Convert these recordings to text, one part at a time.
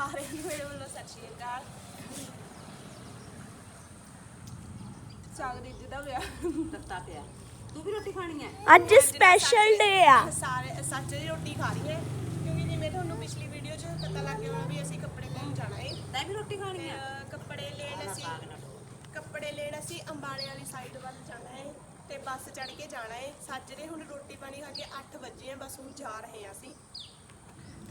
ਸਾਰਿਆਂ ਨੂੰ ਮੇਰੇ ਵੱਲੋਂ ਸਤਿ ਸ਼੍ਰੀ ਅਕਾਲ। ਸਾਗ ਦੀ ਜਿਹਦਾ ਵਿਆਹ ਤੱਤਾ ਪਿਆ। ਤੂੰ ਵੀ ਰੋਟੀ ਖਾਣੀ ਹੈ? ਅੱਜ ਸਪੈਸ਼ਲ ਡੇ ਆ। ਸਾਰੇ ਸੱਚ ਦੀ ਰੋਟੀ ਖਾ ਰਹੀ ਹੈ ਕਿਉਂਕਿ ਜਿਵੇਂ ਤੁਹਾਨੂੰ ਪਿਛਲੀ ਵੀਡੀਓ 'ਚ ਪਤਾ ਲੱਗ ਗਿਆ ਹੋਣਾ ਵੀ ਅਸੀਂ ਕੱਪੜੇ ਲੈਣ ਜਾਣਾ ਹੈ ਤੈਂ ਵੀ ਰੋਟੀ ਖਾਣੀ ਹੈ? ਅਹ ਕੱਪੜੇ ਲੈਣ ਅਸੀਂ ਕੱਪੜੇ ਲੈਣ ਅਸੀਂ ਅੰਬਾਲੇ ਵਾਲੀ ਸਾਈਡ ਵੱਲ ਜਾਣਾ ਹੈ ਤੇ ਬੱਸ ਚੜ ਕੇ ਜਾਣਾ ਹੈ ਸੱਜਰੇ ਹੁਣ ਰੋਟੀ ਪਾਣੀ ਖਾ ਕੇ 8 ਵਜੇ ਆ ਬਸ ਹੁਣ ਜਾ ਰਹੇ ਹਾਂ ਅਸੀਂ।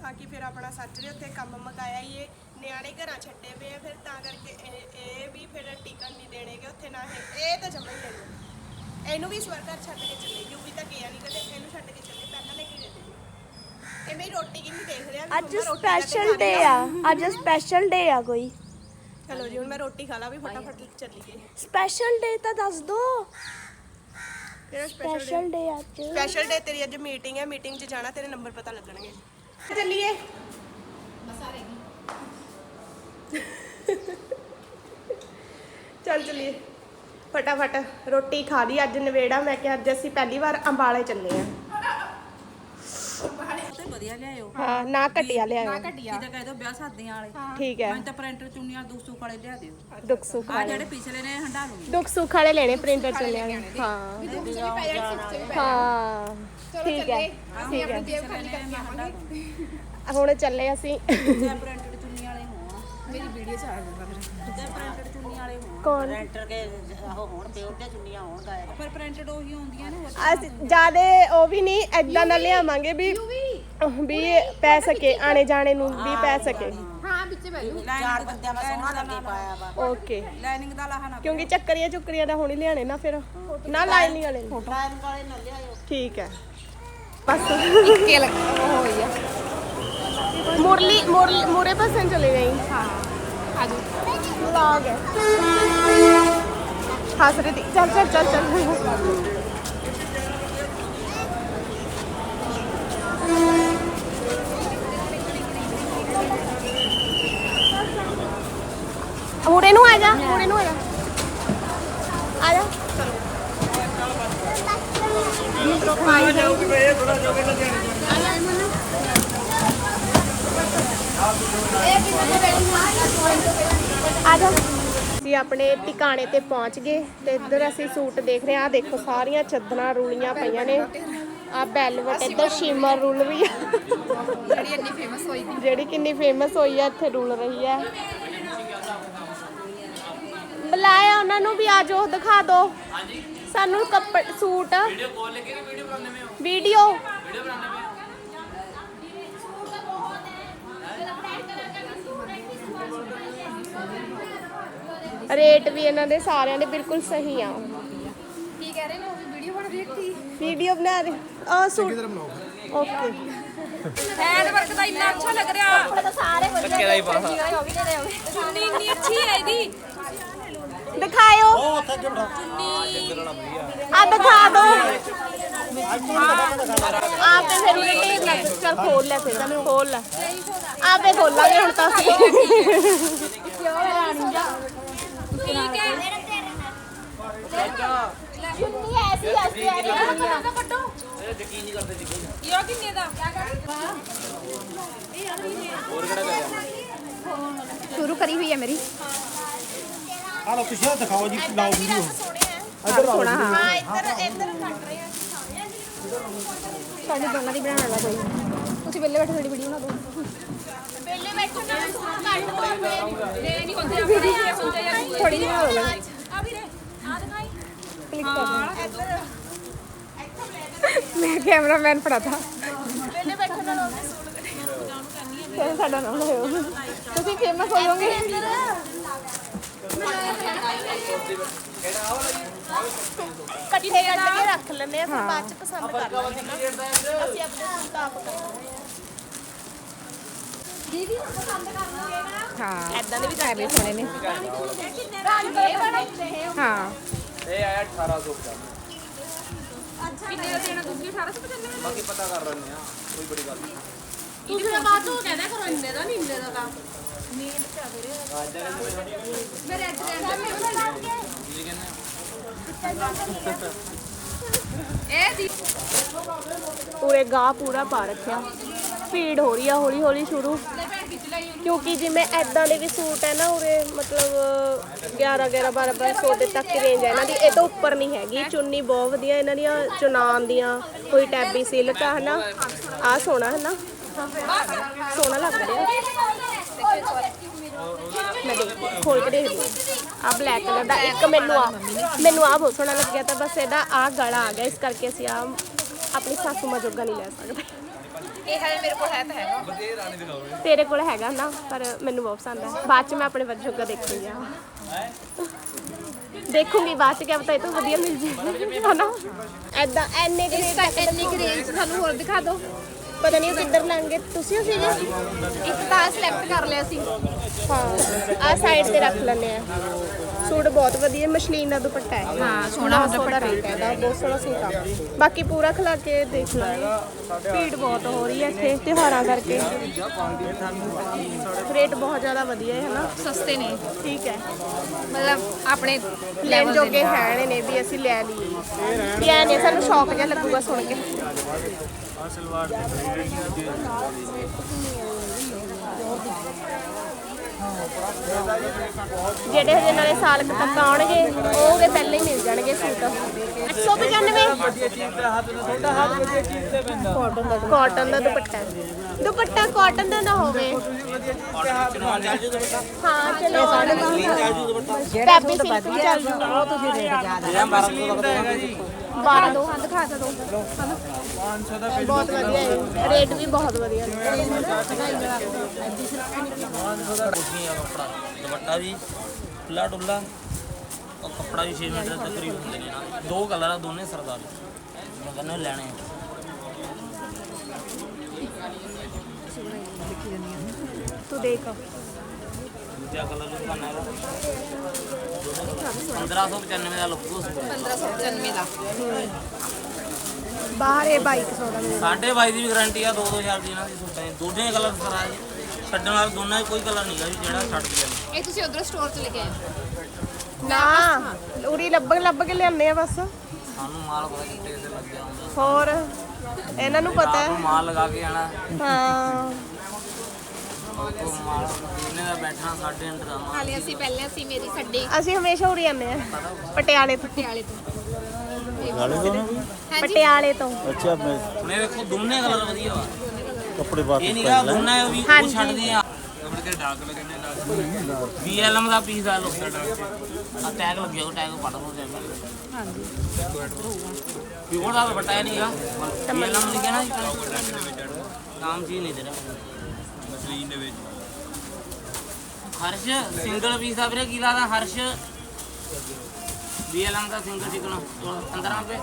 ਤਾਂ ਕਿ ਫਿਰ ਆਪਣਾ ਸੱਜਰੇ ਉੱਥੇ ਕੰਮ ਮੁਕਾਇਆ ਹੀ ਇਹ ਨਿਆਣੇ ਘਰਾਂ ਛੱਡੇ ਪਏ ਆ ਫਿਰ ਤਾਂ ਕਰਕੇ ਇਹ ਇਹ ਵੀ ਫਿਰ ਟਿਕਣ ਨਹੀਂ ਦੇਣਗੇ ਉੱਥੇ ਨਾ ਇਹ ਇਹ ਤਾਂ ਜਮਾ ਹੀ ਨਹੀਂ ਇਹਨੂੰ। ਵੀ ਇਸ ਵਾਰ ਘਰ ਛੱਡ ਕੇ ਚੱਲੇ ਯੂ ਵੀ ਤਾਂ ਗਿਆ ਨਹੀਂ ਕਦੇ ਇਹਨੂੰ ਛੱਡ ਕੇ ਚੱਲੇ ਪਹਿਲਾਂ ਲੈ ਕੇ ਗਏ ਤੇ ਇਹ ਮੇਰੀ ਰੋਟੀ ਕਿੰਨੀ ਦੇਖ ਰਿਹਾ ਵੀ ਅੱਜ ਮੰਮਾ ਰੋਟੀ ਕਦੇ ਸਪੈਸ਼ਲ ਖਾਣੀ ਡੇ ਆ। ਅੱਜ ਸਪੈਸ਼ਲ ਡੇ ਆ ਕੋਈ। ਚਲੋ ਜੀ ਹੁਣ ਮੈਂ ਰੋਟੀ ਖਾ ਲਾ ਵੀ ਫਟਾਫਟ ਚੱਲੀਏ। ਸਪੈਸ਼ਲ ਡੇ ਤਾਂ ਦੱਸ ਦੋ। ਕਿਹੜਾ ਸਪੈਸ਼ਲ ਸਪੈਸ਼ਲ ਡੇ ਅੱਜ। ਸਪੈਸ਼ਲ ਡੇ ਤੇਰੀ ਅੱਜ ਮੀਟਿੰਗ ਹੈ ਮੀਟਿੰਗ 'ਚ ਜਾਣਾ ਤੇਰੇ ਨੰਬਰ ਪਤਾ ਲੱਗਣਗੇ। ਚੱਲੀਏ। ਚੱਲ ਚੱਲੀਏ। ਫਟਾਫਟ ਰੋਟੀ ਖਾ ਲਈ, ਅੱਜ ਨਵੇੜਾ, ਮੈਂ ਕਿਹਾ ਅੱਜ ਅਸੀਂ ਪਹਿਲੀ ਵਾਰ ਅੰਬਾਲੇ ਚੱਲੇ ਆ। ਵਧੀਆ ਲਿਆਇਓ। ਹਾਂ ਨਾ ਘਟਿਆ ਲਿਆਓ ਕਿਤੇ ਕਹਿ ਦੋ ਵਿਆਹ ਸਾਦੀਆਂ ਵਾਲੇ। ਠੀਕ ਹੈ। ਮੈਂ ਤਾਂ ਪ੍ਰਿੰਟਰ ਚੁੰਨੀਆਂ ਦੋ ਸੂਕ ਵਾਲੇ ਲਿਆ ਦਿਓ ਦੁੱਖ ਸੁੱਖ ਆ ਜਿਹੜੇ ਪਿਛਲੇ ਨੇ ਹੰਡਾ ਲੂੰਗੀ ਦੁੱਖ ਸੁੱਖ ਵਾਲੇ ਲੈਣੇ ਪ੍ਰਿੰਟਰ ਚੱਲੇ ਆ ਹਾਂ। ਹਾਂ। ਠੀਕ ਹੈ। ਠੀਕ ਹੈ। ਪਿਛਲੇ ਨੇ ਮੈਂ ਹੰਡਾ ਲੂੰਗੀ ਹੁਣ। ਚੱਲੇ ਅਸੀਂ। ਤੇ ਪ੍ਰਿੰਟਰ ਚੁੰਨੀ ਵਾਲੇ ਹੋਣ। ਮੇਰੀ ਵੀਡੀਓ ਚ ਆ ਜਾਊਗਾ ਫਿਰ ਤੇ ਪ੍ਰਿੰਟਰ ਚੁੰਨੀ ਵਾਲੇ ਹੋਣ ਕੌਣ? ਰੈਂਟਰ ਕੇ ਉਹ ਹੋਣ ਪਿਓਰ ਦੀਆਂ ਚੁੰਨੀਆਂ ਹੋਣ ਗਾਏ ਪਰ ਪ੍ਰਿੰਟਡ ਉਹੀ ਹੁੰਦੀਆਂ ਨੇ ਹੋਰ ਅਸੀਂ ਜਿਆਦੇ ਉਹ ਵੀ ਨਹੀਂ ਐਦਾਂ ਦਾ ਲਿਆਵਾਂਗੇ ਵੀ ਵੀ ਪੈ ਸਕੇ ਆਣੇ ਜਾਣੇ ਨੂੰ ਵੀ ਪੈ ਸਕੇ। ਚਾਰ ਬੰਦਿਆਂ ਦਾ ਸੋਹਣਾ ਲੱਗੇ ਪਾਇਆ ਵਾ। ਓਕੇ। ਲਾਈਨਿੰਗ ਦਾ ਲਾਹਾ ਨਾ ਕਿਉਂਕਿ ਚੱਕਰੀਆਂ ਚੁੱਕਰੀਆਂ ਦਾ ਹੁਣ ਹੀ ਲਿਆਣੇ ਨਾ ਫਿਰ। ਨਾ ਲਾਈਨਿੰਗ ਵਾਲੇ ਨੂੰ। ਟਾਈਮ ਵਾਲੇ ਨਾ ਲਿਆਇਓ। ਠੀਕ ਹੈ। ਬਸ। ਇੱਕੇ ਲੱਗ ਹੋਈ ਆ। ਮੁਰਲੀ ਮੁਰਲੀ ਮੁਰੇ ਪਾਸੇ ਨੂੰ ਚਲੇ ਗਈ ਹਾਂ। ਆਜੋ ਵਲੌਗ ਹੈ ਹੱਸ ਰਹੀ ਥੀ ਚੱਲ ਚੱਲ ਚੱਲ ਚੱਲ ਮੁਰੇ ਨੂੰ ਆ ਜਾ ਮੁਰੇ ਨੂੰ ਆ ਜਾ ਆ ਜਾ ਆ ਜਾ ਅਸੀਂ ਆਪਣੇ ਟਿਕਾਣੇ ਤੇ ਪਹੁੰਚ ਗਏ ਤੇ ਇੱਧਰ ਅਸੀਂ ਸੂਟ ਦੇਖ ਰਹੇ ਆਹ ਦੇਖੋ ਸਾਰੀਆਂ ਚੱਦਰਾਂ ਰੂਲੀਆਂ ਪਈਆਂ ਨੇ। ਆ ਬੈਲਵਟ ਇੱਧਰ ਸ਼ਿਮਰ ਰੁਲ ਆ। ਜਿਹੜੀ ਇੰਨੀ ਫੇਮਸ ਹੋਈ ਜਿਹੜੀ ਕਿੰਨੀ ਫੇਮਸ ਹੋਈ ਆ ਇੱਥੇ ਰੁਲ ਰਹੀ ਹੈ ਬੁਲਾਇਆ ਉਹਨਾਂ ਨੂੰ ਵੀ ਆ ਜਾਓ ਦਿਖਾ ਦਿਓ ਸਾਨੂੰ ਕੱਪੜ ਸੂਟ। ਵੀਡੀਓ ਕਾਲ ਲੈ ਕੇ ਵੀਡੀਓ ਬਣਾਉਂਦੇ ਮੈਂ ਵੀਡੀਓ। ਰੇਟ ਵੀ ਇਹਨਾਂ ਦੇ ਸਾਰਿਆਂ ਦੇ ਬਿਲਕੁਲ ਸਹੀ ਆ। ਕੀ ਕਹਿ ਰਹੇ ਨੇ ਉਹ ਵੀਡੀਓ ਬਣ ਰਹੀ ਸੀ ਵੀਡੀਓ ਬਣਾ ਰਹੇ। ਆ ਸੂਟ ਓਕੇ। ਹੈਂਡ ਵਰਕ ਦਾ ਇੰਨਾ ਅੱਛਾ ਲੱਗ ਰਿਹਾ। ਤਾਂ ਸਾਰੇ ਵਧੀਆ ਦਾ ਹੀ ਪਾਸਾ ਉਹ ਵੀ ਦੇ ਦੇ ਚੁੰਨੀ ਇੰਨੀ ਅੱਛੀ ਹੈ ਇਹਦੀ। ਦਿਖਾਇਓ। ਆ ਦਿਖਾ ਦੋ। ਆਪੇ ਫਿਰ ਲੱਗ ਚਲ ਖੋਲ ਲੈ ਫਿਰ। ਖੋਲ ਲੈ। ਆਪੇ ਖੋਲਾਂਗੇ ਹੁਣ ਤਾਂ ਅਸੀਂ। ਚੁੰਨੀ ਐਸੀ ਐਸੀ ਆ ਰਹੀ ਆ ਕੱਟੋ ਇਹ ਯਕੀਨ ਨਹੀਂ ਕਰਦੇ ਜੀ ਇਹ ਕਿੰਨੇ ਦਾ ਸ਼ੁਰੂ ਕਰੀ ਹੋਈ ਹੈ ਮੇਰੀ ਆ। ਲੋ ਤੁਸੀਂ ਦਿਖਾਓ ਜੀ ਲਾਓ। ਵੀਡੀਓ ਸੋਹਣਾ ਹਾਂ। ਹਾਂ ਇੱਧਰ ਇੱਧਰ ਕੱਟ ਰਹੇ ਆ ਸਾਡੇ ਦੋਨਾਂ ਦੀ ਬਣਾਉਣ ਵਾਲਾ ਕੋਈ ਤੁਸੀਂ ਵਿਹਲੇ ਬੈਠੇ ਥੋੜੀ ਵੀਡੀਓ ਬਣਾ ਦਿਓ। ਪਹਿਲੇ ਬੈਠੋ ਨਾ ਸੂਟ ਕੱਟ ਦੋ ਇਹ ਨਹੀਂ ਹੁੰਦੇ ਆਪਣੇ ਇਹ ਹੁੰਦੇ ਆ ਥੋੜੀ ਜਿਹੀ ਬਣਾ ਲਓ। ਆ ਵੀਰੇ ਆ ਦਿਖਾਈ। ਕਲਿੱਕ ਕਰ ਮੈਂ ਕੈਮਰਾਮੈਨ ਫੜਾਤਾ। ਪਹਿਲੇ ਬੈਠੋ ਨਾ ਲੋਗੇ ਸੂਟ ਫਿਰ ਸਾਡਾ ਨਾਮ ਲਿਓ ਤੁਸੀਂ ਫੇਮਸ ਹੋ ਜਾਓਗੇ ਇਕੱਠੇ ਕੱਢ ਕੇ ਰੱਖ ਲੈਂਦੇ ਆ ਫਿਰ ਬਾਅਦ ਚ ਪਸੰਦ ਕਰ ਲਾਂਗੇ ਅਸੀਂ ਆਪਣੇ ਸੂਟ ਆਪ ਕਰਾਂਗੇ ਹਾਂ। ਐਦਾਂ ਦੇ ਵੀ ਐਵੇਂ ਸੋਹਣੇ ਨੇ। ਹਾਂ। ਇਹ ਆਇਆ 1850 ਕਿੰਨੇ ਦਾ ਦੇਣਾ ਦੂਜੀ 1895 ਬਾਕੀ ਪਤਾ ਕਰ ਲੈਣੇ ਆ ਕੋਈ ਬੜੀ ਗੱਲ ਨਹੀਂ। ਤੁਸੀਂ ਤਾਂ ਬਾਅਦ ਚ ਕਹਿੰਦਾ ਕਰੋ ਇੰਨੇ ਦਾ ਨਹੀਂ ਇੰਨੇ ਦਾ ਤਾਂ। ਮੇਰੇ ਅੱਜ ਦੇ ਇਹ ਦੀ ਪੂਰੇ ਗਾਹ ਪੂਰਾ ਪਾ ਰੱਖਿਆ। ਭੀੜ ਹੋ ਰਹੀ ਆ ਹੌਲੀ ਹੌਲੀ ਸ਼ੁਰੂ। ਕਿਉਂਕਿ ਜਿਵੇਂ ਐਦਾਂ ਦੇ ਵੀ ਸੂਟ ਹੈ ਨਾ ਉਰੇ, ਮਤਲਬ 11 11 12 1200 ਦੇ ਤੱਕ ਰੇਂਜ ਹੈ ਇਹਨਾਂ ਦੀ। ਇਹ ਤੋਂ ਉੱਪਰ ਨਹੀਂ ਹੈਗੀ, ਚੁੰਨੀ ਬਹੁਤ ਵਧੀਆ ਇਹਨਾਂ ਦੀਆਂ, ਚੁਨਾਨ ਦੀਆਂ, ਕੋਈ ਟੈਬੀ ਸਿਲਕ ਆ, ਹਨਾ? ਆ ਸੋਹਣਾ, ਹਨਾ? ਸੋਹਣਾ ਲੱਗ ਰਿਹਾ। ਮੈਂ ਦੇਖ, ਖੋਲ ਕੇ ਦੇਖਦੀ ਆ ਬਲੈਕ ਕਲਰ ਦਾ ਇੱਕ ਮੈਨੂੰ ਆ ਮੈਨੂੰ ਆ ਬਹੁਤ ਸੋਹਣਾ ਲੱਗਿਆ ਤਾਂ ਬਸ ਇਹਦਾ ਆ ਗਲਾ ਆ ਗਿਆ, ਇਸ ਕਰਕੇ ਅਸੀਂ ਆ ਆਪਣੀ ਸਾਸੂ ਮਾਂ ਜੋਗਾ ਨਹੀਂ ਲੈ ਸਕਦੇ। ਇਹ ਹੈ? ਮੇਰੇ ਕੋਲ ਹੈ ਤਾਂ ਹੈਗਾ। ਤੇਰੇ ਕੋਲ ਹੈਗਾ ਨਾ ਪਰ ਮੈਨੂੰ ਬਹੁਤ ਪਸੰਦ ਹੈ। ਬਾਅਦ ਚ ਮੈਂ ਆਪਣੇ ਵੱਜ ਜੋਗਾ ਦੇਖੂੰਗੀ। ਆ ਦੇਖੂੰਗੀ ਬਾਅਦ ਚ ਕਿਆ ਪਤਾ ਇਹ ਤੋਂ ਵਧੀਆ ਮਿਲ ਜੇ। ਹਨਾ? ਐਦਾਂ ਐਨੇ ਗ੍ਰੇਡ ਤੱਕ ਇੰਨੀ ਕੁ ਰੇਂਜ ਸਾਨੂੰ ਹੋਰ ਦਿਖਾ ਦਿਓ। ਪਤਾ ਨਹੀਂ ਉਹ ਕਿੱਧਰ ਲੰਘੇ ਤੁਸੀਂ ਹੋ ਸੀਗੇ? ਇੱਕ ਤਾਂ ਸਿਲੈਕਟ ਕਰ ਲਿਆ ਸੀ। ਹਾਂ। ਆ ਸਾਈਡ ਤੇ ਰੱਖ ਲੈਣੇ ਆ। ਸੂਟ ਬਹੁਤ ਵਧੀਆ ਮਸ਼ਲੀਨ ਦਾ ਦੁਪੱਟਾ ਹੈ। ਹਾਂ ਸੋਹਣਾ ਦੁਪੱਟਾ। ਹੈ ਦਾ ਬਹੁਤ ਸੋਹਣਾ ਸੂਟ ਆ। ਬਾਕੀ ਪੂਰਾ ਖਲਾ ਕੇ ਦੇਖ ਲਾਂਗੇ ਭੀੜ ਬਹੁਤ ਹੋ ਰਹੀ ਹੈ ਇੱਥੇ ਤਿਉਹਾਰਾਂ ਕਰਕੇ। ਰੇਟ ਬਹੁਤ ਜ਼ਿਆਦਾ ਵਧੀਆ ਹੈ ਹਨਾ? ਸਸਤੇ ਨੇ। ਠੀਕ ਹੈ। ਮਤਲਬ ਆਪਣੇ ਲੈਣ ਜੋਗੇ ਹੈ ਨੇ ਵੀ ਅਸੀਂ ਲੈ ਲਈਏ। ਇਹ ਨਹੀਂ ਸਾਨੂੰ ਸ਼ੌਕ ਜਿਹਾ ਲੱਗੂਗਾ ਸੁਣ ਕੇ। ਜਿਹੜੇ ਹਜੇ ਨਾਲੇ ਸਾਲ ਕੁ ਤੱਕ ਉਹਗੇ ਪਹਿਲਾਂ ਹੀ ਮਿਲ ਜਾਣਗੇ ਸੂਟ 895 ਕਾਟਨ ਦਾ ਦੁਪੱਟਾ। ਦੁਪੱਟਾ ਕਾਟਨ ਦਾ ਨਾ ਹੋਵੇ। ਹਾਂ ਚਲੋ ਪੈਪੀ ਸਿੰਪਲ ਚੱਲ ਜੂਗਾ ਉਹ ਤੁਸੀਂ ਦੇਖ ਜਾ। 12 ਦੋ ਹਾਂ ਦਿਖਾ ਤਾਂ ਦੋ ਹਨਾ 500 ਦਾ ਬਹੁਤ ਵਧੀਆ ਹੈ ਰੇਟ ਵੀ ਬਹੁਤ ਵਧੀਆ ਹੈ 500 ਦਾ ਕੁੜੀਆਂ ਕੱਪੜਾ ਦੁਪੱਟਾ ਵੀ ਖੁੱਲਾ ਡੁੱਲਾ ਉਹ ਕੱਪੜਾ ਵੀ 6 ਮੀਟਰ ਤਕਰੀਬਨ ਹੁੰਦੇ ਨੇ ਨਾ ਦੋ ਕਲਰ ਆ ਦੋਨੇ ਸਰਦਾਰ ਮੈਂ ਕਹਿੰਦਾ ਲੈਣੇ ਤੂੰ ਦੇਖ ਦੂਜਾ ਕਲਰ ਲੁਕਾਨਾ ਇਹਦਾ। 1595 ਦਾ ਲੱਗੂ 1595 ਦਾ। ਬਾਹਰ ਇਹ 2200 ਦਾ ਮਿਲਦਾ ਸਾਢੇ ਬਾਈ ਦੀ ਵੀ ਗਾਰੰਟੀ ਆ 2-2000 ਦੀ ਇਹਨਾਂ ਦੀ ਸੂਟਾਂ ਦੀ। ਦੋਨੇ ਕਲਰ ਸਰਾਜ ਛੱਡਣ ਵਾਲਾ ਦੋਨਾਂ 'ਚ ਕੋਈ ਕਲਰ ਨਹੀਂਗਾ ਵੀ ਜਿਹੜਾ ਛੱਡ ਦਿਆ ਇਹ ਤੁਸੀਂ ਉਧਰ ਸਟੋਰ ਤੋਂ ਲੈ ਕੇ ਆਏ ਨਾ ਉਰੀ ਲੱਭ ਲੱਭ ਕੇ ਲਿਆਉਂਦੇ ਆ ਬਸ। ਸਾਨੂੰ ਮਾਲ ਪਤਾ ਕਿੱਥੇ ਕਿੱਥੇ ਲੱਗਿਆ ਹੁੰਦਾ। ਹੋਰ ਇਹਨਾਂ ਨੂੰ ਪਤਾ ਹੈ। ਮਾਲ ਲਗਾ ਕੇ ਆਣਾ। ਹਾਂ। ਉਹ ਮਾਲ ਇਹਨੇ ਦਾ ਬੈਠਣਾ ਸਾਡੇ ਅੰਦਰ ਆ ਮਾਲ ਹਾਲੇ ਅਸੀਂ ਪਹਿਲੇ ਅਸੀਂ ਮੇਰੀ ਸਾਡੇ ਅਸੀਂ ਹਮੇਸ਼ਾ ਉਰੀ ਆਉਂਦੇ ਆ ਪਟਿਆਲੇ ਤੋਂ ਪਟਿਆਲੇ ਤੋਂ ਹਾਂਜੀ ਪਟਿਆਲੇ ਤੋਂ ਅੱਛਾ ਮੈਂ ਹੁਣ ਇਹ ਦੇਖੋ ਦੋਨੇ ਕਲਰ ਵਧੀਆ ਵਾ ਕੱਪੜੇ ਇਹ ਵਾਪਸ ਨਹੀਂ ਗਾ ਦੋਨਾਂ ਵੀ ਉਹ ਹਾਂਜੀ। ਛੱਡਦੇ ਆ ਆਪਣੇ ਕੇ ਡਾਕ ਲਗੇ ਨੇ BLM ਦਾ ਪੀਸ ਆ ਲੋ ਆ ਟੈਗ ਲੱਗਿਆ ਉਹ ਟੈਗ ਪੜ ਲਓ ਟੈਗ ਹਾਂਜੀ ਪਿਓਰ ਦਾ ਬਟਾਇਆ ਨਹੀਂ ਗਾ BLM ਲਿਖਿਆ ਨਾ ਨਾਮ ਜੀ ਨਹੀਂ ਤੇਰਾ ਮਸਲੀਨ ਦੇ ਵਿੱਚ। ਹਰਸ਼ ਸਿੰਗਲ ਪੀਸ ਆ ਵੀਰੇ ਕੀ ਲਾਦਾ ਹਰਸ਼? BLM ਦਾ ਸਿੰਗਲ ਚਿਕਨ 15 ਰੁਪਏ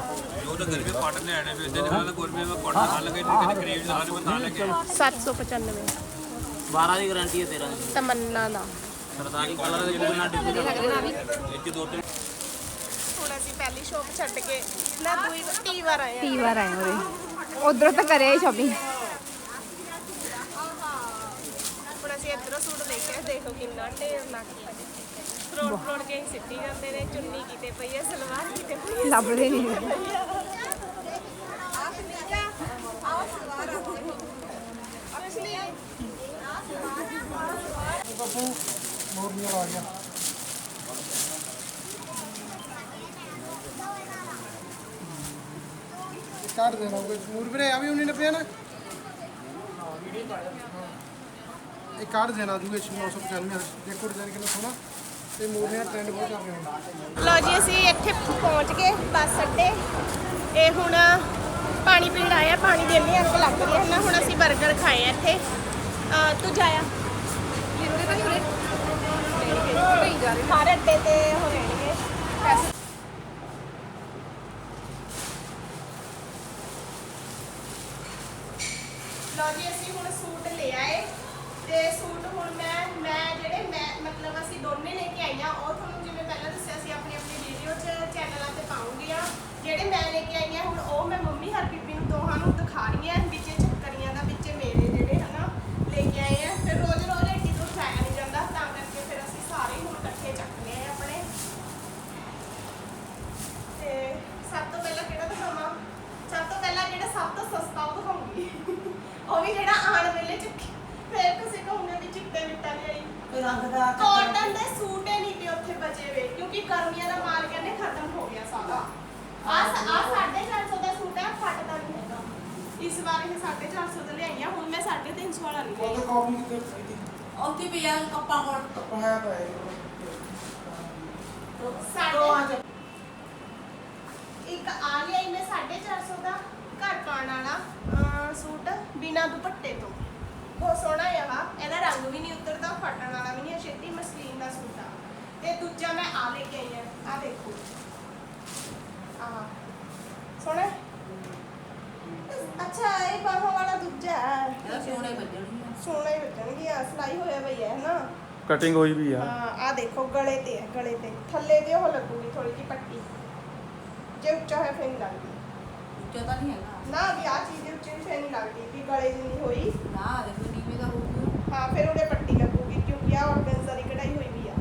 ਜੋ ਤਾਂ ਗਰਮੀ ਕਾਟਨ ਲੈਣੇ ਵੀ ਉਹਦੇ ਨਾਲ ਗਰਮੀ ਮੈਂ ਕਾਟਨ ਨਾਲ ਲਗੇ ਨਹੀਂ ਕਰੀਬ ਨਾਲ ਬਤਾ ਲਗੇ। 795 12 ਦੀ ਗਾਰੰਟੀ ਹੈ ਤੇਰਾ ਤਮੰਨਾ ਦਾ। ਸਰਦਾਰੀ ਕਲਰ ਦੇ ਵਿੱਚ ਨਾ ਡਿੱਬੀ ਵਿੱਚ ਦੋ ਤਿੰਨ ਹੁਣ ਅਸੀਂ ਪਹਿਲੀ ਸ਼ੋਪ ਛੱਡ ਕੇ ਨਾ ਦੂਈ ਤੀ ਵਾਰ ਆਏ ਆ। ਤੀ ਵਾਰ ਆਏ ਉਰੇ। ਉਧਰੋਂ ਤਾਂ ਕਰਿਆ ਸ਼ਾਪਿੰਗ ਅਸੀਂ ਇੱਧਰੋਂ ਸੂਟ ਦੇਖਿਆ ਦੇਖੋ ਕਿੰਨਾ ਢੇਰ ਲੱਗ ਕੇ ਸਿੱਟੀ ਜਾਂਦੇ ਨੇ ਚੁੰਨੀ ਕਿਤੇ ਪਈ ਹੈ ਸਲਵਾਰ ਕਿਤੇ ਪਈ ਹੈ ਲੱਭਦੇ ਨਹੀਂ। ਕਾਟ ਦੇਣਾ ਉਹ ਨੂਰ ਵੀਰੇ ਆ ਵੀ 1990 ਨਾ? ਇਹ ਕਾਟ ਦੇਣਾ ਦੂਏ 995 ਦੇਖੋ ਡਿਜ਼ਾਈਨ ਕਿੰਨਾ ਸੋਹਣਾ ਤੇ ਮੋਰਨੀਆਂ ਟ੍ਰੈਂਡ ਬਹੁਤ ਚੱਲ ਰਿਹਾ। ਹੁਣ ਲਓ ਜੀ, ਅਸੀਂ ਇੱਥੇ ਪਹੁੰਚ ਗਏ ਬੱਸ ਅੱਡੇ। ਇਹ ਹੁਣ ਪਾਣੀ ਪੀਣ ਆਇਆ ਪਾਣੀ ਦੇਣੇ ਅੰਕ ਲੱਗ ਰਹੀ ਹੈ ਨਾ, ਹੁਣ ਅਸੀਂ 버ਗਰ ਖਾਏ ਆ ਇੱਥੇ। ਅਹ, ਤੂੰ ਜਾਇਆ ਹਰ ਅੱਡੇ ਤੇ ਹੋ ਰਹਿਣਗੇ। ਪੈਸੇ ਲਓ ਜੀ, ਅਸੀਂ ਹੁਣ ਸੂਟ ਲੈ ਆਏ। ਤੇ ਸੂਟ ਹੁਣ ਮੈਂ ਮੈਂ ਜਿਹੜੇ ਮੈਂ, ਮਤਲਬ ਅਸੀਂ ਦੋਨੇ ਲੈ ਕੇ ਆਈਆਂ, ਉਹ ਤੁਹਾਨੂੰ ਜਿਵੇਂ ਪਹਿਲਾਂ ਦੱਸਿਆ ਸੀ, ਆਪਣੀ ਆਪਣੀ ਵੀਡੀਓ 'ਚ ਚੈਨਲਾਂ ਤੇ ਪਾਉਂਗੀ ਆ। ਜਿਹੜੇ ਮੈਂ ਲੈ ਕੇ ਆਈਆਂ, ਹੁਣ ਉਹ ਮੈਂ ਮੰਮੀ ਹਰ ਬੀਬੀ ਨੂੰ ਦੋਹਾਂ ਨੂੰ ਦਿਖਾ ਰਹੀ ਹਾਂ ਵਿੱਚ ਚੱਕਰੀਆਂ ਦਾ ਵਿੱਚ ਮੇਰੇ ਜਿਹੜੇ ਹਨਾ ਲੈ ਕੇ ਆਏ ਆ ਫਿਰ ਰੋਜ਼ ਰੋਜ਼ ਐਡੀ ਤੋਂ ਖਾਇਆ ਨਹੀਂ ਜਾਂਦਾ ਤਾਂ ਕਰਕੇ ਫਿਰ ਅਸੀਂ ਸਾਰੇ ਹੁਣ ਇਕੱਠੇ ਚੱਕ ਲਏ ਆ ਆਪਣੇ ਤੇ ਸਭ ਤੋਂ ਪਹਿਲਾਂ ਕਿਹੜਾ ਦਿਖਾਵਾਂ ਸਭ ਤੋਂ ਪਹਿਲਾਂ ਜਿਹੜਾ ਸਭ ਤੋਂ ਸਸਤਾ ਉਹ ਦਿਖਾਉਂਗੀ ਉਹ ਵੀ ਜਿਹੜਾ ਆਣ ਵੇਲੇ ਚ ਫਿਰ ਤੁਸੀਂ ਕਹੋਗੇ ਵੀ ਰੰਗ ਦਾ ਕਾਟਨ ਦੇ ਸੂਟ ਹੀ ਨਹੀਂ ਤੇ ਉੱਥੇ ਬਚੇ ਵੇ ਕਿਉਂਕਿ ਗਰਮੀਆਂ ਦਾ ਮਾਲ ਕਹਿੰਦੇ ਖਤਮ ਹੋ ਗਿਆ ਸਾਰਾ। ਆ ਆ 450 ਦਾ ਸੂਟ ਹੈ ਫਟਦਾ ਨਹੀਂ ਹੈਗਾ। ਇਸ ਵਾਰ ਇਹ 450 ਦਾ ਲਿਆਈਆਂ ਹੁਣ ਮੈਂ 350 ਵਾਲਾ ਲਈ। ਉਹਦੇ ਕਾਪੀ ਕਿਤੇ ਖਰੀਦੀ ਉੱਥੇ ਵੀ ਆ ਕੱਪਾਂ ਕੋਲ ਪਾਇਆ ਪਿਆ ਸਾਡੇ ਇੱਕ ਆ ਲਿਆਈ ਮੈਂ 450 ਦਾ ਘਰ ਪਾਉਣ ਵਾਲਾ ਸੂਟ ਬਿਨਾ ਦੁਪੱਟੇ ਤੋਂ। ਬਹੁਤ ਸੋਹਣਾ ਹੈ ਆ ਇਹਦਾ ਰੰਗ ਵੀ ਨਹੀਂ ਉਤਰਦਾ ਫਟਣ ਵਾਲਾ ਵੀ ਨਹੀਂ ਹੈ ਛੇਤੀ ਮਸਲੀਨ ਦਾ ਸੂਟ ਆ। ਤੇ ਦੂਜਾ ਮੈਂ ਆ ਲੈ ਕੇ ਆਈ ਆ। ਆ ਦੇਖੋ। ਆ ਸੋਹਣਾ? ਹੈ? ਅੱਛਾ ਇਹ ਬਾਹਾਂ ਵਾਲਾ ਦੂਜਾ ਹੈ ਇਹਦਾ ਸੋਹਣੇ ਵੱਜਣਗੇ। ਸੋਹਣਾ ਹੀ ਲੱਗਣਗੇ ਆ ਸਲਾਈ ਹੋਇਆ ਭਈ ਹੈ ਨਾ ਕਟਿੰਗ ਹੋਈ ਵੀ ਆ। ਹਾਂ ਆ ਦੇਖੋ ਗਲੇ ਤੇ ਹੈ ਗਲੇ ਤੇ। ਥੱਲੇ ਤੇ ਉਹ ਲੱਗੂਗੀ ਥੋੜੀ ਜਿਹੀ ਪੱਟੀ। ਜੇ ਉੱਚਾ ਹੈ ਫੇਰ ਨਹੀਂ ਲੱਗਦੀ। ਉੱਚਾ ਤਾਂ ਨਹੀਂ ਹੈਗਾ। ਨਾ ਵੀ ਆ ਚੀਜ਼ ਦੇ ਉੱਚੇ ਫੇਰ ਨਹੀਂ ਲੱਗਦੀ ਵੀ ਗਲੇ ਜਿੰਨੀ ਹੋਈ। ਨਾ ਦੇਖੋ ਨੀਵੇਂ ਦਾ ਹੋਊਗਾ। ਹਾਂ ਫਿਰ ਉਹਦੇ ਪੱਟੀ ਲੱਗੂਗੀ ਕਿਉਂਕਿ ਆ ਆਰਗੈਂਜ਼ਾ ਦੀ ਕਢਾਈ ਹੋਈ ਵੀ ਆ।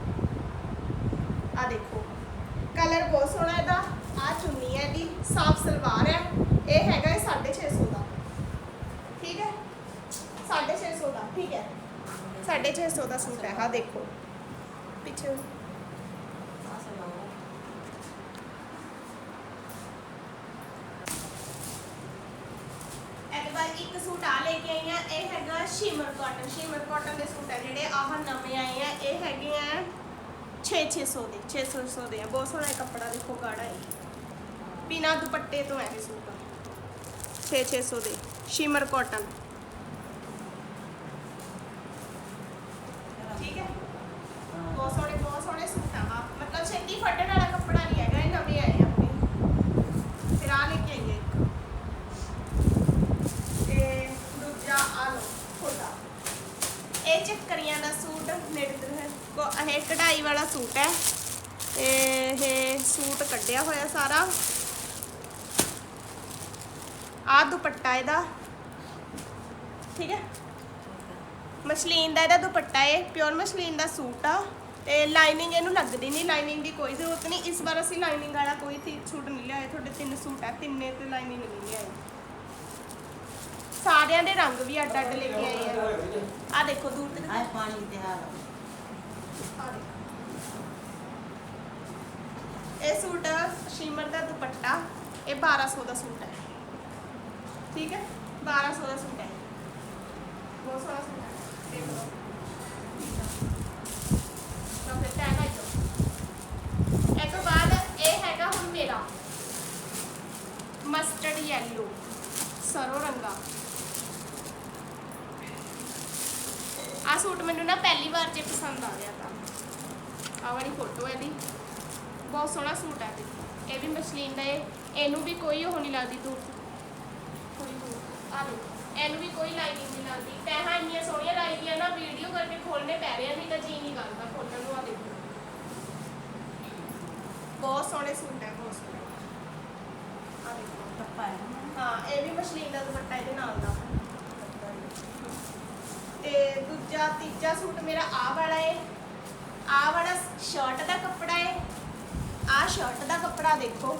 ਆ ਦੇਖੋ। ਕਲਰ ਬਹੁਤ ਸੋਹਣਾ ਇਹਦਾ। ਆ ਚੁੰਨੀ ਹੈ ਦੀ ਸਾਫ਼ ਸਲਵਾਰ ਹੈ। ਇਹ ਹੈਗਾ ਇਹ 650 ਦਾ। ਠੀਕ ਹੈ? 650 ਦਾ। ਠੀਕ ਹੈ? 650 ਦਾ ਸੂਟ ਹੈ। ਆ ਦੇਖੋ। ਪਿੱਛੇ ਇਹਦੇ ਬਾਅਦ ਇੱਕ ਸੂਟ ਆ ਲੈ ਕੇ ਆਈ ਆ ਇਹ ਹੈਗਾ ਸ਼ਿਮਰ ਕਾਟਨ ਸ਼ਿਮਰ ਕਾਟਨ ਦੇ ਸੂਟ ਹੈ ਜਿਹੜੇ ਆਹ ਨਵੇਂ ਆਏ ਆ ਇਹ ਹੈਗੇ ਆ 6-600 ਦੇ 600 ਦੇ ਆ। ਬਹੁਤ ਸੋਹਣਾ ਕੱਪੜਾ ਦੇਖੋ ਗਾੜਾ ਹੈ। ਬਿਨਾ ਦੁਪੱਟੇ ਤੋਂ ਹੈ ਇਹ ਸੂਟ 6-600 ਦੇ ਸ਼ਿਮਰ ਕਾਟਨ ਠੀਕ ਹੈ। ਬਹੁਤ ਸੋਹਣੇ ਬਹੁਤ ਸੋਹਣੇ ਸੂਟ ਆ। ਮਤਲਬ ਛੇਤੀ ਫਟਣ ਵਾਲਾ ਕੱਪੜਾ ਨਹੀਂ ਹੈਗਾ ਇਹ ਨਵੇਂ ਆਏ ਆ ਆਪਣੇ ਫਿਰ ਆ ਲੈ ਕੇ ਆਈ ਆ ਇੱਕ ਤੇ ਦੂਜਾ ਆ ਲਓ ਛੋਟਾ ਇਹ ਚੱਕਰੀਆਂ ਦਾ ਸੂਟ ਨੇੜੇ ਤੇ ਹੈ ਕੋ- ਇਹ ਕਢਾਈ ਵਾਲਾ ਸੂਟ ਹੈ। ਤੇ ਇਹ ਸੂਟ ਕੱਢਿਆ ਹੋਇਆ ਸਾਰਾ। ਆ ਦੁਪੱਟਾ ਇਹਦਾ। ਠੀਕ ਹੈ। ਮਸਲੀਨ ਦਾ ਇਹਦਾ ਦੁਪੱਟਾ ਹੈ ਪਿਓਰ ਮਸਲੀਨ ਦਾ ਸੂਟ ਆ। ਤੇ ਲਾਈਨਿੰਗ ਇਹਨੂੰ ਲੱਗਦੀ ਨਹੀਂ ਲਾਈਨਿੰਗ ਦੀ ਕੋਈ ਜ਼ਰੂਰਤ ਨਹੀਂ। ਇਸ ਵਾਰ ਅਸੀਂ ਲਾਈਨਿੰਗ ਵਾਲਾ ਕੋਈ ਸੂਟ ਨਹੀਂ ਲਿਆਏ। ਤੁਹਾਡੇ ਤਿੰਨ ਸੂਟ ਆ ਤਿੰਨੇ ਤੇ ਲਾਈਨਿੰਗ ਨਹੀਂ ਲਿਆਏ। ਸਾਰਿਆਂ ਦੇ ਰੰਗ ਵੀ ਅੱਡ ਅੱਡ ਲੈ ਕੇ ਆਏ ਆ। ਆ ਦੇਖੋ ਦੂਰ ਤੇ ਆਹ ਪਾਣੀ ਤੇ ਹਾਲ ਆਹ ਦੇਖੋ। ਇਹ ਸੂਟ ਸ਼ਿਮਰ ਦਾ ਦੁਪੱਟਾ, ਇਹ 1200 ਦਾ ਸੂਟ ਹੈ। ਠੀਕ ਹੈ? 1200 ਦਾ ਸੂਟ ਹੈ। ਬਹੁਤ ਸੋਹਣਾ ਸੂਟ ਹੈ। ਦੇਖ ਲਓ। ਤਾਂ ਫਿਰ ਟੈਨ ਆਈ ਇਹ ਤੋਂ ਬਾਅਦ ਇਹ ਹੈਗਾ ਹੁਣ ਮੇਰਾ। ਮਸਟਰਡ ਯੈਲੋ ਸਰੋ ਰੰਗਾ ਆ ਸੂਟ ਮੈਨੂੰ ਨਾ ਪਹਿਲੀ ਵਾਰ ਜੇ ਪਸੰਦ ਆ ਗਿਆ ਤਾਂ। ਆ ਵਾਲੀ ਫੋਟੋ ਇਹਦੀ। ਬਹੁਤ ਸੋਹਣਾ ਸੂਟ ਹੈ ਦੇਖੋ ਇਹ ਵੀ ਮਸਲੀਨ ਦਾ ਹੈ ਇਹਨੂੰ ਵੀ ਕੋਈ ਉਹ ਨਹੀਂ ਲੱਗਦੀ ਦੂਰ ਤੋਂ ਥੋੜੀ ਦੂਰ ਆ ਲਓ। ਇਹਨੂੰ ਵੀ ਕੋਈ ਲਾਈਨਿੰਗ ਨਹੀਂ ਲੱਗਦੀ ਤੈਹਾਂ ਇੰਨੀਆਂ ਸੋਹਣੀਆਂ ਲਾਈ ਦੀਆਂ ਨਾ ਵੀਡੀਓ ਕਰਕੇ ਖੋਲਨੇ ਪੈ ਰਹੇ ਆ ਨਹੀਂ ਤਾਂ ਜੀ ਨਹੀਂ ਕਰਦਾ ਖੋਲਣ ਨੂੰ ਆ ਦੇਖੋ। ਬਹੁਤ ਸੋਹਣੇ ਸੂਟ ਹੈ ਬਹੁਤ ਸੋਹਣੇ। ਆ ਦੇਖੋ। ਟੱਪਾ ਹੈ ਹਾਂ ਇਹ ਵੀ ਮਸ਼ਲੀਨ ਦਾ ਦੁਪੱਟਾ ਇਹਦੇ ਨਾਲ ਦਾ। ਤੇ ਦੂਜਾ ਤੀਜਾ ਸੂਟ ਮੇਰਾ ਆਹ ਵਾਲਾ ਹੈ ਆਹ ਵਾਲਾ ਸ਼ਰਟ ਦਾ ਕੱਪੜਾ ਹੈ ਆਹ ਸ਼ਰਟ ਦਾ ਕੱਪੜਾ ਦੇਖੋ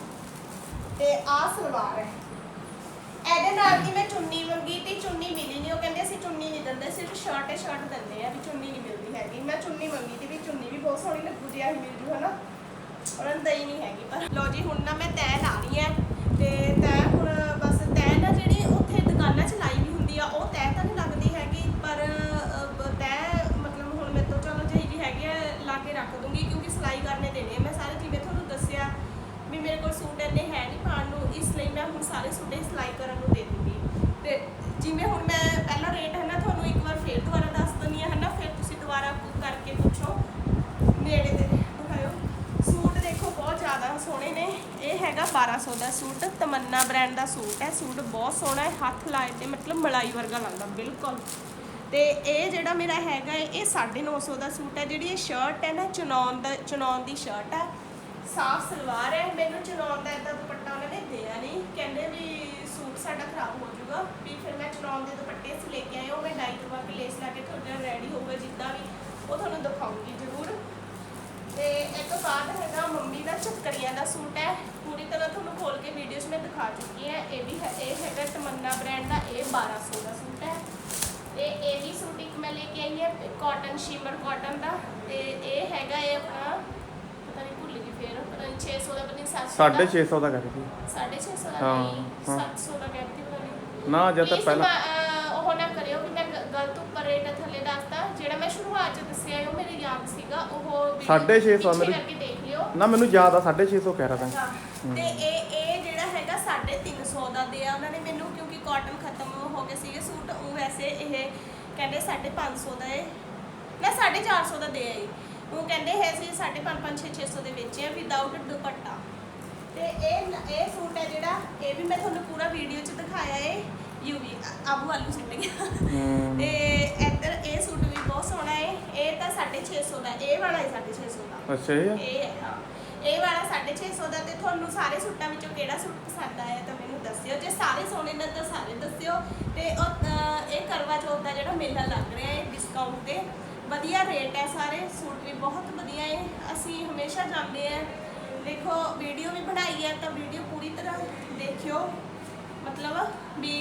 ਤੇ ਆਹ ਸਲਵਾਰ ਹੈ। ਇਹਦੇ ਨਾਲ ਦੀ ਮੈਂ ਚੁੰਨੀ ਮੰਗੀ ਤੇ ਚੁੰਨੀ ਮਿਲੀ ਨਹੀਂ ਉਹ ਕਹਿੰਦੇ ਅਸੀਂ ਚੁੰਨੀ ਨਹੀਂ ਦਿੰਦੇ, ਸਿਰਫ ਸ਼ਰਟ ਹੈ ਸ਼ਰਟ ਦਿੰਦੇ ਆ ਵੀ ਚੁੰਨੀ ਨਹੀਂ ਮਿਲਦੀ ਹੈਗੀ। ਮੈਂ ਚੁੰਨੀ ਮੰਗੀ ਤੇ ਵੀ ਚੁੰਨੀ ਵੀ ਬਹੁਤ ਸੋਹਣੀ ਲੱਗੂ ਜੀ ਆਹੀ ਮਿਲ ਜੂ ਹਨਾ। ਉਹਨਾਂ ਨੂੰ ਦਈ ਨਹੀਂ ਹੈਗੀ, ਪਰ ਲੋ ਜੀ, ਹੁਣ ਨਾ ਮੈਂ ਤੈਅ ਲਾ ਹੈ ਤੇ ਤੈਅ ਹੁਣ ਬਸ ਤੈਅ ਨਾ ਜਿਹੜੀ ਉੱਥੇ ਦੁਕਾਨਾਂ 'ਚ ਲਾਈ ਵੀ ਹੁੰਦੀ ਆ ਉਹ ਤੈਅ ਤਾਂ ਨਹੀਂ ਲੱਗਦੀ ਹੈਗੀ ਪਰ ਅਹ, ਬ- ਤੈਅ ਮਤਲਬ ਹੁਣ ਮੇਰੇ ਤੋਂ ਚਲੋ ਜਿਹੀ ਜੀ ਹੈਗੀ ਆ ਲਾ ਕੇ ਰੱਖ ਦੂੰਗੀ ਕਿਉਂਕਿ ਸਿਲਾਈ ਕਰਨੇ ਦੇਣੇ ਆ ਮੈਂ ਸਾਰੇ ਜਿਵੇਂ ਤੁਹਾਨੂੰ ਦੱਸਿਆ ਵੀ ਮੇਰੇ ਕੋਲ ਸੂਟ ਇੰਨੇ ਹੈ ਨਹੀਂ ਪਾਉਣ ਨੂੰ ਇਸ ਲਈ ਮੈਂ ਹੁਣ ਸਾਰੇ ਸੂਟੇ ਸਿਲਾਈ ਕਰਨ ਨੂੰ ਦੇ ਦੂੰਗੀ ਤੇ ਜਿਵੇਂ ਹੁਣ ਮੈਂ ਪਹਿਲਾਂ ਰੇਟ ਹੈ ਨਾ ਤੁਹਾਨੂੰ ਇੱਕ ਵਾਰ ਫੇਰ ਦੁਬਾਰਾ ਦੱਸ ਦਿੰਦੀ ਹਾਂ ਹੈ ਨਾ ਫਿਰ ਤੁਸੀਂ ਦੁਬਾਰਾ ਕਰਕੇ ਪੁੱਛੋ। ਨੇੜੇ ਤੇ ਦਿਖਾਇਓ। ਸੂਟ ਦੇਖੋ ਬਹੁਤ ਜ਼ਿਆਦਾ ਸੋਹਣੇ ਨੇ। ਇਹ ਹੈਗਾ 1200 ਦਾ ਸੂਟ ਤਮੰਨਾ ਬ੍ਰਾਂਡ ਦਾ ਸੂਟ ਹੈ। ਸੂਟ ਬਹੁਤ ਸੋਹਣਾ ਹੈ ਹੱਥ ਲਾਏ ਤੇ ਮਤਲਬ ਮਲਾਈ ਵਰਗਾ ਲੱਗਦਾ ਬਿਲਕੁਲ। ਤੇ ਇਹ ਜਿਹੜਾ ਮੇਰਾ ਹੈਗਾ ਹੈ, ਇਹ 950 ਦਾ ਸੂਟ ਹੈ। ਜਿਹੜੀ ਇਹ ਸ਼ਰਟ ਹੈ ਨਾ ਚਨੌਨ ਦਾ ਚਨੌਨ ਦੀ ਸ਼ਰਟ ਹੈ ਸਾਫ਼ ਸਲਵਾਰ ਹੈ, ਮੈਨੂੰ ਚਲਾਉਣ ਦਾ ਇਦਾਂ ਦੁਪੱਟਾ ਉਹਨਾਂ ਨੇ ਦਿਆ ਨਹੀਂ। ਕਹਿੰਦੇ ਵੀ ਸੂਟ ਸਾਡਾ ਖਰਾਬ ਹੋ ਜਾਊਗਾ। ਵੀ ਫਿਰ ਮੈਂ ਚਲਾਉਣ ਦੇ ਦੁਪੱਟੇ ਅਸੀਂ ਲੈ ਕੇ ਆਏ ਉਹ ਮੈਂ ਡਾਈ ਕਰਵਾ ਕੇ ਲੇਸ ਲਾ ਕੇ ਤੁਹਾਡੇ ਨਾਲ ਰੈਡੀ ਹੋਊਗਾ ਜਿੱਦਾਂ ਵੀ। ਉਹ ਤੁਹਾਨੂੰ ਦਿਖਾਉਂਗੀ ਜ਼ਰੂਰ। ਤੇ ਇਹ ਤੋਂ ਬਾਅਦ ਹੈਗਾ, ਮੰਮੀ ਦਾ ਚੱਕਰੀਆਂ ਦਾ ਸੂਟ ਹੈ। ਪੂਰੀ ਤਰ੍ਹਾਂ ਤੁਹਾਨੂੰ ਖੋਲ ਕੇ ਵੀਡੀਓਜ਼ ਮੈਂ ਦਿਖਾ ਚੁੱਕੀ ਹਾਂ। ਇਹ ਵੀ ਹੈ, ਇਹ ਹੈਗਾ ਤਮੰਨਾ ਬ੍ਰਾਂਡ ਦਾ, ਇਹ 1200 ਦਾ ਸੂਟ ਹੈ। ਤੇ ਇਹ ਵੀ ਸੂਟ ਇੱਕ ਮੈਂ ਲੈ ਕੇ ਆਈ ਹਾਂ ਕਾਟਨ ਸ਼ਿਮਰ ਕਾਟਨ ਦਾ। ਤੇ ਇਹ ਹੈਗਾ ਇਹ ਆਪਣਾ ਗਈ ਫੇਰ। ਪਤਾ ਨਹੀਂ 600 ਦਾ ਪਤਾ ਨਹੀਂ 700 ਦਾ? 650 ਦਾ ਕਰ ਸੀ। 650 ਦਾ ਹਾਂ, ਨਹੀਂ ਹਾਂ। 700 ਦਾ ਪਤਾ ਨਹੀਂ ਨਾ ਜਦ ਤੱਕ Please ਪਹਿਲਾਂ ਮਾ- ਅਹ ਉਹ ਨਾ ਕਰਿਓ ਕਿ ਮੈਂ ਗ- ਗਲਤ ਉੱਪਰ ਰੇਟ ਥੱਲੇ ਦੱਸਤਾ। ਜਿਹੜਾ ਮੈਂ ਸ਼ੁਰੂਆਤ ਚ ਦੱਸਿਆ ਉਹ ਮੇਰੇ ਯਾਦ ਸੀਗਾ। ਉਹ video ਸਾਢੇ ਛੇ ਸੌ ਪਿੱਛੇ ਮੇਰੇ- ਕਰਕੇ ਦੇਖ ਲਿਓ। ਨਾ ਮੈਨੂੰ ਯਾਦ ਆ 650 ਕਹਿ ਰਹਾ ਤਾਂ ਤੇ ਇਹ ਇਹ ਜਿਹੜਾ ਹੈਗਾ 350 ਦਾ ਦਿਆ ਉਹਨਾਂ ਨੇ ਮੈਨੂੰ ਕਿਉਂਕਿ ਕਾਟਨ ਖਤਮ ਹੋ ਗਏ ਸੀਗੇ ਸੂਟ ਉਹ ਵੈਸੇ ਇਹ ਕਹਿੰਦੇ 550 ਦਾ ਹੈ ਨਾ 450 ਦਾ ਦੇ ਆਈ। ਉਹ ਕਹਿੰਦੇ ਹੈ ਸੀ 550 600 ਦੇ ਵੇਚੇ ਆ ਵਿਦਆਊਟ ਦੁਪੱਟਾ। ਤੇ ਇਹ ਇਹ ਸੂਟ ਹੈ ਜਿਹੜਾ ਇਹ ਵੀ ਮੈਂ ਤੁਹਾਨੂੰ ਪੂਰਾ ਵੀਡੀਓ 'ਚ ਦਿਖਾਇਆ ਹੈ ਯੂਵੀ ਆਬੂ ਆਲੂ ਸੁੱਟ ਗਿਆ। ਤੇ ਇੱਧਰ ਇਹ ਸੂਟ ਵੀ ਬਹੁਤ ਸੋਹਣਾ ਹੈ ਇਹ ਤਾਂ 650 ਦਾ ਇਹ ਵਾਲਾ ਹੈ 650 ਦਾ। ਅੱਛਾ ਇਹ ਹੈ। ਹਾਂ। ਇਹ ਵਾਲਾ 650 ਦਾ ਤੇ ਤੁਹਾਨੂੰ ਸਾਰੇ ਸੂਟਾਂ ਵਿੱਚੋਂ ਕਿਹੜਾ ਸੂਟ ਪਸੰਦ ਆਇਆ ਤਾਂ ਮੈਨੂੰ ਦੱਸਿਓ। ਜੇ ਸਾਰੇ ਸੋਹਣੇ ਨੇ ਤਾਂ ਸਾਰੇ ਦੱਸਿਓ। ਤੇ ਉਹ ਇਹ ਕਰਵਾ ਚੌਥ ਦਾ ਜਿਹੜਾ ਮੇਲਾ ਲੱਗ ਰਿਹਾ ਹੈ ਡਿਸਕਾਊਂਟ ਤੇ ਵਧੀਆ ਰੇਟ ਹੈ ਸਾਰੇ ਸੂਟ ਵੀ ਬਹੁਤ ਵਧੀਆ ਹੈ। ਅਸੀਂ ਹਮੇਸ਼ਾ ਜਾਂਦੇ ਆ ਦੇਖੋ ਵੀਡੀਓ ਵੀ ਬਣਾਈ ਹੈ ਤਾਂ ਵੀਡੀਓ ਪੂਰੀ ਤਰ੍ਹਾਂ ਦੇਖਿਓ। ਮਤਲਬ ਵੀ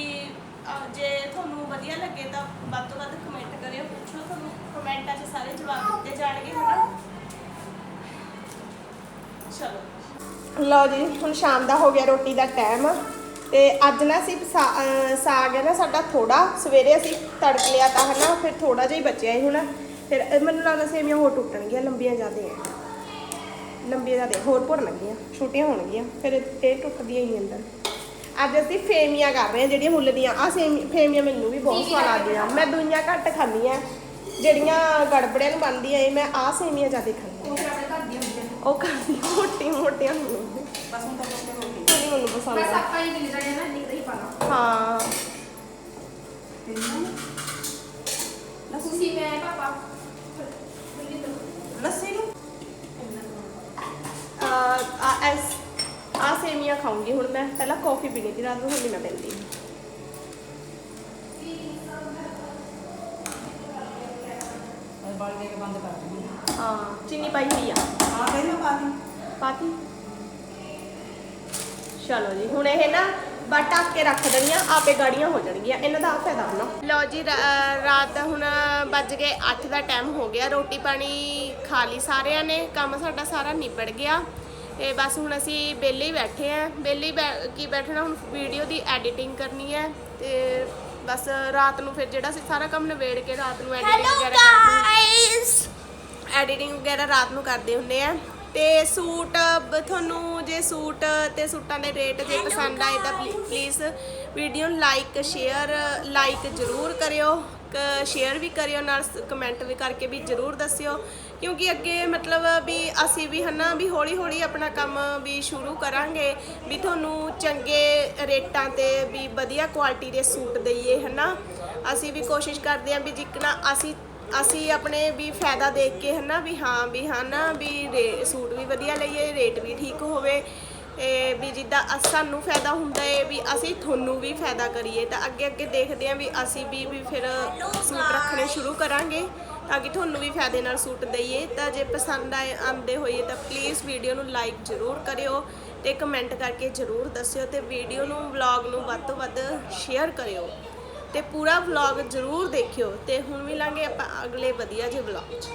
ਅਹ, ਜੇ ਤੁਹਾਨੂੰ ਵਧੀਆ ਲੱਗੇ ਤਾਂ ਵੱਧ ਤੋਂ ਵੱਧ ਕਮੈਂਟ ਕਰਿਓ। ਪੁੱਛੋ ਤੁਹਾਨੂੰ ਕਮੈਂਟਾਂ 'ਚ ਸਾਰੇ ਜਵਾਬ ਦਿੱਤੇ ਜਾਣਗੇ ਹਨਾ? ਚਲੋ। ਲਓ ਜੀ ਹੁਣ ਸ਼ਾਮ ਦਾ ਹੋ ਗਿਆ ਰੋਟੀ ਦਾ ਟਾਈਮ ਤੇ ਅੱਜ ਨਾ ਅਸੀਂ ਸਾ- ਅਹ ਸਾਗ ਹੈ ਨਾ ਸਾਡਾ ਥੋੜਾ ਸਵੇਰੇ ਅਸੀਂ ਤੜਕ ਲਿਆ ਤਾਂ ਹਨਾ ਫਿਰ ਥੋੜਾ ਜਿਹਾ ਹੀ ਬਚਿਆ ਹੀ ਹੁਣ। ਫਿਰ ਇਹ ਮੈਨੂੰ ਲੱਗਦਾ ਸੇਵੀਆਂ ਹੋਰ ਟੁੱਟਣਗੀਆਂ ਲੰਬੀਆਂ ਜ਼ਿਆਦੇ ਆ। ਲੰਬੀਆਂ ਜ਼ਿਆਦੇ ਹੋਰ ਭੁਰਨਗੀਆਂ ਛੋਟੀਆਂ ਹੋਣਗੀਆਂ ਫਿਰ ਇਹ ਟੁੱਟਦੀਆਂ ਹੀ ਨਹੀਂ ਅੰਦਰ। ਅੱਜ ਅਸੀਂ ਫੇਮੀਆਂ ਕਰ ਰਹੇ ਹਾਂ ਜਿਹੜੀਆਂ ਮੁੱਲ ਦੀਆਂ ਆ ਫੇਮੀਆਂ ਮੈਨੂੰ ਵੀ ਬਹੁਤ ਸਵਾਦ ਲੱਗਦੀਆਂ। ਮੈਂ ਦੁਨੀਆਂ ਘੱਟ ਖਾਂਦੀ ਆ ਜਿਹੜੀਆਂ ਗੜਬੜਿਆਂ ਨੂੰ ਬਣਦੀਆਂ ਇਹ ਮੈਂ ਆ ਸੇਮੀਆਂ ਜ਼ਿਆਦਾ ਖਾਂਦੀ ਹਾਂ। ਉਹ ਕਰਦੀ ਮੋਟੀ ਮੋਟੀਆਂ ਮੈਨੂੰ ਬਸ ਹੁਣ ਤਾਂ ਲੋਕ ਹੋ ਗਏ ਨਹੀਂ ਮੈਨੂੰ ਪਸੰਦ ਬਸ ਆ। ਆਪਾਂ ਹੀ ਮਿਲ ਜਾਣੇ ਨਾ ਨਿਕਲ ਹੀ ਪਾਣਾ ਹਾਂ। ਤੁਸੀਂ ਮੈਂ ਪਾਪਾ ਲੱਸੀ ਨੂੰ ਆ ਐਸ ਆ ਸੇਮੀਆਂ ਖਾਉਂਗੀ ਹੁਣ ਮੈਂ ਪਹਿਲਾਂ ਕਾਫੀ ਪੀਣੀ ਸੀ ਰਾਤ ਨੂੰ ਹੁਣ ਨਹੀਂ ਮੈਂ ਪੀਂਦੀ। ਬਾਲ ਦੇ ਕੇ ਬੰਦ ਕਰ ਦਿੰਦੀ ਹਾਂ। ਚੀਨੀ ਪਾਈ ਹੋਈ ਆ। ਹਾਂ ਕਹਿੰਦੀ ਮੈਂ ਪਾ ਦੀ ਪਾਤੀ? ਚਲੋ ਜੀ ਹੁਣ ਇਹ ਨਾ ਬਾ ਢੱਕ ਕੇ ਰੱਖ ਦੇਣੀਆਂ ਆਪੇ ਗਾੜੀਆਂ ਹੋ ਜਾਣਗੀਆਂ। ਇਹਨਾਂ ਦਾ ਆ ਫਾਇਦਾ ਹੁੰਦਾ ਲਓ ਜੀ ਰਾਤ ਦਾ ਹੁਣ ਵੱਜ ਗਏ 8 ਦਾ ਟਾਈਮ ਹੋ ਗਿਆ। ਰੋਟੀ ਪਾਣੀ ਖਾ ਲਈ ਸਾਰਿਆਂ ਨੇ ਕੰਮ ਸਾਡਾ ਸਾਰਾ ਨਿਬੜ ਗਿਆ। ਤੇ ਬਸ ਹੁਣ ਅਸੀਂ ਵਿਹਲੇ ਹੀ ਬੈਠੇ ਆ ਵਿਹਲੇ ਹੀ ਬੈ- ਕੀ ਬੈਠਣਾ ਹੁਣ ਵੀਡੀਓ ਦੀ ਐਡੀਟਿੰਗ ਕਰਨੀ ਹੈ ਤੇ ਬਸ ਰਾਤ ਨੂੰ ਫਿਰ ਜਿਹੜਾ ਅਸੀਂ ਸਾਰਾ ਕੰਮ ਨਿਬੇੜ ਕੇ ਰਾਤ ਨੂੰ ਐਡੀਟਿੰਗ ਵਗੈਰਾ ਕਰਦੇ ਐਡੀਟਿੰਗ ਵਗੈਰਾ ਰਾਤ ਨੂੰ ਕਰਦੇ ਹੁੰਦੇ ਆ ਤੇ ਸੂਟ ਤੁਹਾਨੂੰ ਜੇ ਸੂਟ ਤੇ ਸੂਟਾਂ ਦੇ ਰੇਟ ਜੇ ਪਸੰਦ ਆਏ ਤਾਂ ਪਲੀਜ਼ ਵੀਡੀਓ ਨੂੰ ਲਾਈਕ ਸ਼ੇਅਰ ਲਾਈਕ ਜ਼ਰੂਰ ਕਰਿਓ। ਸ਼ੇਅਰ ਵੀ ਕਰਿਓ ਨਾਲ ਕਮੈਂਟ ਵੀ ਕਰਕੇ ਵੀ ਜ਼ਰੂਰ ਦੱਸਿਓ। ਕਿਉਂਕਿ ਅੱਗੇ ਮਤਲਬ ਵੀ ਅਸੀਂ ਵੀ ਹਨਾ ਵੀ ਹੌਲੀ ਹੌਲੀ ਆਪਣਾ ਕੰਮ ਵੀ ਸ਼ੁਰੂ ਕਰਾਂਗੇ, ਵੀ ਤੁਹਾਨੂੰ ਚੰਗੇ ਰੇਟਾਂ ਤੇ ਵੀ ਵਧੀਆ ਕੁਆਲਿਟੀ ਦੇ ਸੂਟ ਦਈਏ ਹਨਾ। ਅਸੀਂ ਵੀ ਕੋਸ਼ਿਸ਼ ਕਰਦੇ ਹਾਂ ਵੀ ਜਿੱਕਣਾ ਅਸੀਂ ਅਸੀਂ ਆਪਣੇ ਵੀ ਫਾਇਦਾ ਦੇਖ ਕੇ ਹਨਾ ਵੀ ਹਾਂ, ਵੀ ਹਨਾ ਵੀ ਰੇ- ਸੂਟ ਵੀ ਵਧੀਆ ਲਈਏ, ਰੇਟ ਵੀ ਠੀਕ ਹੋਵੇ। ਤੇ ਵੀ ਜਿੱਦਾਂ ਅਸ- ਸਾਨੂੰ ਫਾਇਦਾ ਹੁੰਦਾ ਏ ਵੀ ਅਸੀਂ ਤੁਹਾਨੂੰ ਵੀ ਫਾਇਦਾ ਕਰੀਏ ਤਾਂ ਅੱਗੇ ਅੱਗੇ ਦੇਖਦੇ ਹਾਂ ਵੀ ਅਸੀਂ ਵੀ ਵੀ ਫਿਰ ਸੂਟ ਰੱਖਣੇ ਸ਼ੁਰੂ ਕਰਾਂਗੇ। ਤਾਂ ਕਿ ਤੁਹਾਨੂੰ ਵੀ ਫਾਇਦੇ ਨਾਲ ਸੂਟ ਦਈਏ। ਤਾਂ ਜੇ ਪਸੰਦ ਆਏ, ਆਉਂਦੇ ਹੋਈਏ ਤਾਂ ਪਲੀਜ਼ ਵੀਡੀਓ ਨੂੰ ਲਾਈਕ ਜ਼ਰੂਰ ਕਰਿਓ ਤੇ ਕਮੈਂਟ ਕਰਕੇ ਜ਼ਰੂਰ ਦੱਸਿਓ ਤੇ ਵੀਡੀਓ ਨੂੰ ਵਲੌਗ ਨੂੰ ਵੱਧ ਤੋਂ ਵੱਧ ਸ਼ੇਅਰ ਕਰਿਓ ਤੇ ਪੂਰਾ ਵਲੌਗ ਜ਼ਰੂਰ ਦੇਖਿਓ ਤੇ ਹੁਣ ਮਿਲਾਂਗੇ ਆਪਾਂ ਅਗਲੇ ਵਧੀਆ ਜਿਹੇ ਵਲੌਗ 'ਚ।